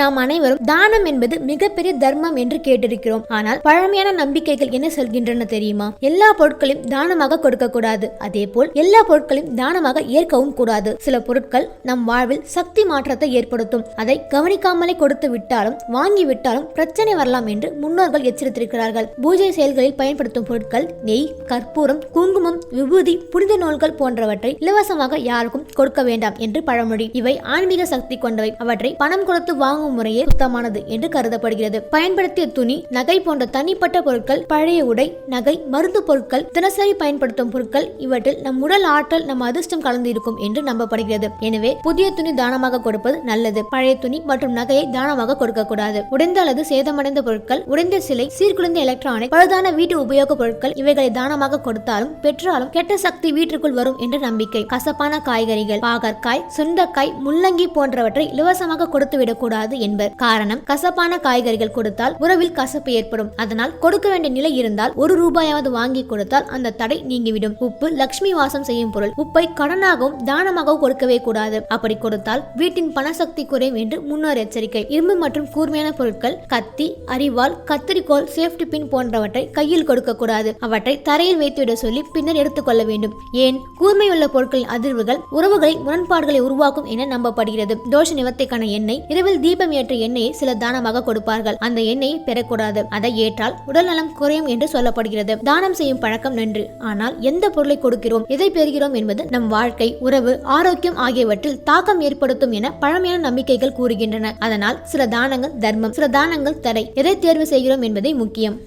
நாம் அனைவரும் தானம் என்பது மிகப்பெரிய தர்மம் என்று கேட்டிருக்கிறோம். ஆனால் பழமையான நம்பிக்கைகள் என்ன சொல்கின்றன தெரியுமா? எல்லா பொருட்களையும் தானமாக கொடுக்க கூடாது. அதே போல் எல்லா பொருட்களையும் தானமாக ஏற்கவும் கூடாது. சில பொருட்கள் நம் வாழ்வில் சக்தி மாற்றத்தை ஏற்படுத்தும். அதை கவனிக்காமலே கொடுத்து விட்டாலும் வாங்கி விட்டாலும் பிரச்சனை வரலாம் என்று முன்னோர்கள் எச்சரித்திருக்கிறார்கள். பூஜை செயல்களில் பயன்படுத்தும் பொருட்கள் நெய் கற்பூரம் குங்குமம் விபூதி புனித நூல்கள் போன்றவற்றை இலவசமாக யாருக்கும் கொடுக்க வேண்டாம் என்று பழமொழி. இவை ஆன்மீக சக்தி கொண்டவை. அவற்றை பணம் கொடுத்து உணவு முறையே சுத்தமானது என்று கருதப்படுகிறது. பயன்படுத்திய துணி நகை போன்ற தனிப்பட்ட பொருட்கள் பழைய உடை நகை மருந்து பொருட்கள் தினசரி பயன்படுத்தும் பொருட்கள் இவற்றில் நம் உடல் ஆற்றல் நம் அதிர்ஷ்டம் கலந்து இருக்கும் என்று நம்பப்படுகிறது. எனவே புதிய துணி தானமாக கொடுப்பது நல்லது. பழைய துணி மற்றும் நகையை தானமாக கொடுக்கக்கூடாது. உடைந்த அல்லது சேதமடைந்த பொருட்கள் உடைந்த சிலை சீர்குலைந்த எலக்ட்ரானிக் பழுதான வீட்டு உபயோக பொருட்கள் இவைகளை தானமாக கொடுத்தாலும் பெற்றாலும் கெட்ட சக்தி வீட்டிற்குள் வரும் என்ற நம்பிக்கை. கசப்பான காய்கறிகள் பாகற்காய் சுண்டக்காய் முள்ளங்கி போன்றவற்றை இலவசமாக கொடுத்து விடக்கூடாது என்பர் காரணம் கசப்பான காய்கறிகள் கொடுத்தால் உறவில் கசப்பு ஏற்படும். அதனால் கொடுக்க வேண்டிய நிலை இருந்தால் ஒரு ரூபாயாவது வாங்கி கொடுத்தால் அந்த தடை நீங்கிவிடும். உப்பு லட்சுமி வாசம் செய்யும் பொருள். உப்பை கடனாகவும் தானமாகவும் கொடுக்கவே கூடாது. அப்படி கொடுத்தால் வீட்டின் பணசக்தி குறையும் என்று முன்னோர் எச்சரிக்கை. இரும்பு மற்றும் கூர்மையான பொருட்கள் கத்தி அரிவாள் கத்திரிக்கோல் சேஃப்டி பின் போன்றவற்றை கையில் கொடுக்க கூடாது. அவற்றை தரையில் வைத்துவிட சொல்லி பின்னர் எடுத்துக்கொள்ள வேண்டும். ஏன்? கூர்மையுள்ள பொருட்களின் அதிர்வுகள் உறவுகளில் முரண்பாடுகளை உருவாக்கும் என நம்பப்படுகிறது. தோஷ நிவர்த்திக்கான எண்ணெய் இரவில் தீப தீபம் ஏற்ற எண்ணெயை சில தானமாக கொடுப்பார்கள். அந்த எண்ணெயை பெறக்கூடாது. அதை ஏற்றால் உடல் நலம் குறையும் என்று சொல்லப்படுகிறது. தானம் செய்யும் பழக்கம் நன்று. ஆனால் எந்த பொருளை கொடுக்கிறோம்? எதை பெறுகிறோம் என்பது நம் வாழ்க்கை உறவு ஆரோக்கியம் ஆகியவற்றில் தாக்கம் ஏற்படுத்தும் என பழமையான நம்பிக்கைகள் கூறுகின்றன. அதனால் சில தானங்கள் தர்மம் சில தானங்கள் தடை. எதை தேர்வு செய்கிறோம் என்பதே முக்கியம்.